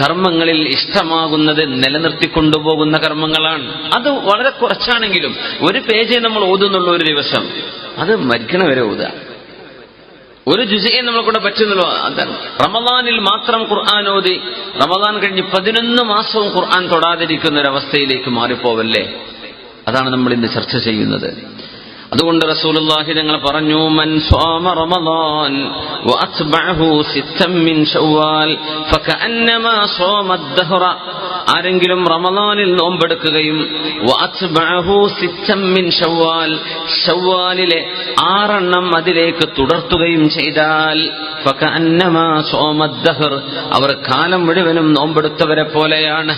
കർമ്മങ്ങളിൽ ഇഷ്ടമാകുന്നത് നിലനിർത്തിക്കൊണ്ടുപോകുന്ന കർമ്മങ്ങളാണ്. അത് വളരെ കുറച്ചാണെങ്കിലും ഒരു പേജേ നമ്മൾ ഓതുന്നുള്ളൂ ഒരു ദിവസം. അത് മരിക്കണ വരെ ഓതുക. ഒരു ജുസയെ നമ്മളെ കൂടെ പറ്റുന്നുള്ളൂ. അതാണ്. റമദാനിൽ മാത്രം ഖുർആൻ ഓതി. റമദാൻ കഴിഞ്ഞ് പതിനൊന്ന് മാസവും ഖുർആൻ തൊടാതിരിക്കുന്ന ഒരു അവസ്ഥയിലേക്ക് മാറിപ്പോവല്ലേ? അതാണ് നമ്മൾ ഇന്ന് ചർച്ച ചെയ്യുന്നത്. അതുകൊണ്ട് റസൂലുള്ളാഹി തങ്ങൾ പറഞ്ഞു മൻ സ്വോമ റമദാൻ വഅത്ബഅഹു സിത്തം മിൻ ശവ്വാൽ ഫകഅന്നമാ സ്വാമ അദ്ഹറ ആരെങ്കിലും റമദാനിൽ നോമ്പെടുക്കുകയും വഅത്ബഅഹു സിത്തം മിൻ ശവ്വാൽ ശവ്വാലിലെ ആറെണ്ണം അതിലേക്ക് തുടർത്തുകയും ചെയ്താൽ ഫകഅന്നമാ സ്വാമ അദ്ഹർ അവർ കാലം മുഴുവനും നോമ്പെടുത്തവരെ പോലെയാണ്.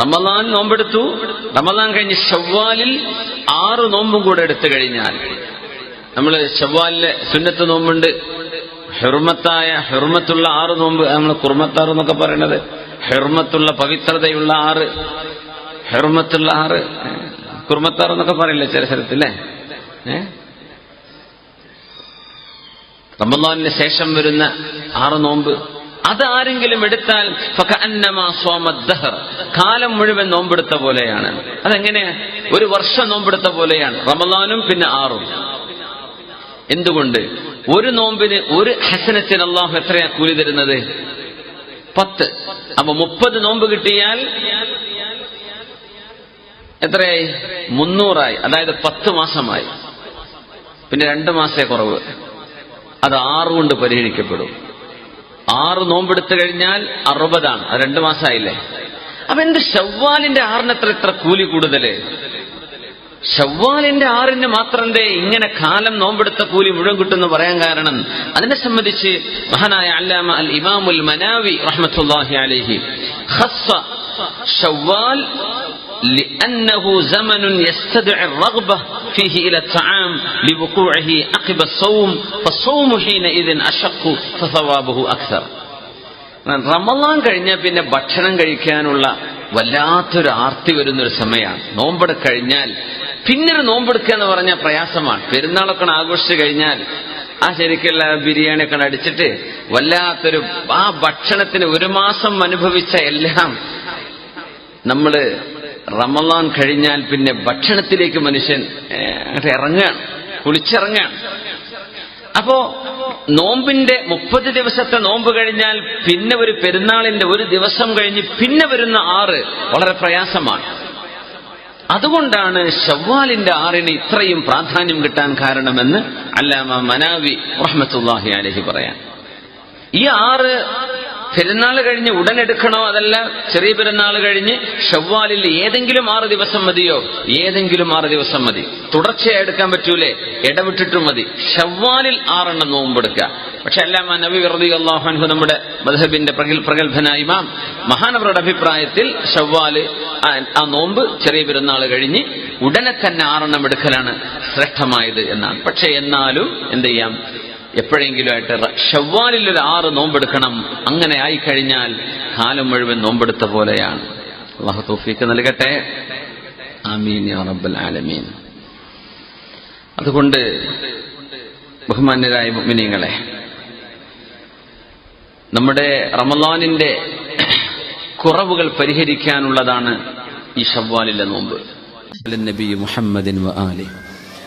റമദാൻ നോമ്പെടുത്തു. റമദാൻ കഴിഞ്ഞ് ഷവ്വാലിൽ ആറ് നോമ്പും കൂടെ എടുത്തു കഴിഞ്ഞാൽ നമ്മൾ ഷവ്വാലിലെ സുന്നത്ത് നോമ്പുണ്ട്. ഹെർമത്തായ ഹെർമത്തുള്ള ആറ് നോമ്പ് നമ്മൾ കുർമത്താറ് എന്നൊക്കെ പറയണത്. ഹെർമത്തുള്ള പവിത്രതയുള്ള ആറ്. ഹെർമത്തുള്ള ആറ് കുർമത്താറ് എന്നൊക്കെ പറയില്ലേ ചില സ്ഥലത്തില്ലേ റമദാനിന് ശേഷം വരുന്ന ആറ് നോമ്പ് അത് ആരെങ്കിലും എടുത്താൽ. കാലം മുഴുവൻ നോമ്പെടുത്ത പോലെയാണ്. അതെങ്ങനെ? ഒരു വർഷം നോമ്പെടുത്ത പോലെയാണ്. റമദാനും പിന്നെ ആറും. എന്തുകൊണ്ട്? ഒരു നോമ്പിന് ഒരു ഹസനത്തിന് അള്ളാഹു എത്രയാ കൂലി തരുന്നത്? പത്ത്. അപ്പൊ മുപ്പത് നോമ്പ് കിട്ടിയാൽ എത്രയായി? മുന്നൂറായി. അതായത് പത്ത് മാസമായി. പിന്നെ രണ്ട് മാസേ കുറവ്. അത് ആറുകൊണ്ട് പരിഹരിക്കപ്പെടും. ആറ് നോമ്പെടുത്തു കഴിഞ്ഞാൽ അറുപതാണ് അത് രണ്ടു മാസമായില്ലേ അപ്പൊ എന്ത് ഷവ്വാലിന്റെ ആറിന് എത്ര എത്ര കൂലി കൂടുതല് ഷവ്വാലിന്റെ ആറിന് മാത്രം എന്തേ ഇങ്ങനെ കാലം നോമ്പെടുത്ത കൂലി മുഴുവൻ കിട്ടുമെന്ന് പറയാൻ കാരണം അതിനെ സംബന്ധിച്ച് മഹാനായ അല്ലാമ അൽ ഇമാമുൽ മനാവി റഹ്മത്തുല്ലാഹി അലൈഹി ഖസ്സ ഷവ്വാൽ لأنه زمن يستدعي الرغبة فيه إلى الطعام لوقوعه عقب الصوم فالصوم حينئذ أشق فثوابه أكثر റമലാൻ കഴിഞ്ഞാൽ പിന്നെ ഭക്ഷണം കഴിക്കാനുള്ള വല്ലാത്തൊരു ആർത്തി വരുന്നൊരു സമയമാണ് നോമ്പെടു കഴിഞ്ഞാൽ പിന്നെ ഒരു നോമ്പെടുക്കുക എന്ന് പറഞ്ഞാൽ പ്രയാസമാണ് പെരുന്നാളൊക്കെ ആഘോഷിച്ചു കഴിഞ്ഞാൽ ആ ശരിക്കുള്ള ബിരിയാണിയൊക്കെ അടിച്ചിട്ട് വല്ലാത്തൊരു ആ ഭക്ഷണത്തിന് ഒരു മാസം അനുഭവിച്ച എല്ലാം നമ്മള് റമലാൻ കഴിഞ്ഞാൽ പിന്നെ ഭക്ഷണത്തിലേക്ക് മനുഷ്യൻ ഇറങ്ങുകയാണ് കുളിച്ചിറങ്ങുകയാണ് അപ്പോ നോമ്പിന്റെ മുപ്പത് ദിവസത്തെ നോമ്പ് കഴിഞ്ഞാൽ പിന്നെ ഒരു പെരുന്നാളിന്റെ ഒരു ദിവസം കഴിഞ്ഞ് പിന്നെ വരുന്ന ആറ് വളരെ പ്രയാസമാണ്. അതുകൊണ്ടാണ് ഷവ്വാലിന്റെ ആറിന് ഇത്രയും പ്രാധാന്യം കിട്ടാൻ കാരണമെന്ന് അല്ലാമ മനാവി റഹ്മത്തുല്ലാഹി അലഹി പറയാൻ. ഈ ആറ് പെരുന്നാൾ കഴിഞ്ഞ് ഉടൻ എടുക്കണോ അതല്ല ചെറിയ പെരുന്നാൾ കഴിഞ്ഞ് ഷവ്വാലിൽ ഏതെങ്കിലും ആറ് ദിവസം മതിയോ? ഏതെങ്കിലും ആറ് ദിവസം മതി. തുടർച്ചയായി എടുക്കാൻ പറ്റൂലേ? ഇടവിട്ടിട്ടും മതി. ഷവ്വാലിൽ ആറെണ്ണം നോമ്പെടുക്കുക പക്ഷെ അല്ലാമ നബി വെറുതെ അള്ളാഹു നമ്മുടെ മധബിന്റെ പ്രഗത്ഭനായ ഇമാം മഹാനവരുടെ അഭിപ്രായത്തിൽ ഷവ്വാൽ ആ നോമ്പ് ചെറിയ പെരുന്നാൾ കഴിഞ്ഞ് ഉടനെ തന്നെ ആറെണ്ണം എടുക്കലാണ് ശ്രേഷ്ഠമായത് എന്നാണ്. പക്ഷെ എന്നാലും എന്ത് ചെയ്യാം? എപ്പോഴെങ്കിലും ആയിട്ട് ഷവ്വാലിൽ ഒരു ആറ് നോമ്പെടുക്കണം. അങ്ങനെ ആയി കഴിഞ്ഞാൽ കാലം മുഴുവൻ നോമ്പെടുത്ത പോലെയാണ്. അള്ളാഹു തൗഫീക്ക് നൽകട്ടെ. ആമീൻ റബ്ബൽ ആലമീൻ. അതുകൊണ്ട് ബഹുമാന്യരായ മുഅ്മിനീങ്ങളെ നമ്മുടെ റമദാനിന്റെ കുറവുകൾ പരിഹരിക്കാനുള്ളതാണ് ഈ ഷവ്വാലിലെ നോമ്പ്. നബി മുഹമ്മദിൻ വ ആലിഹി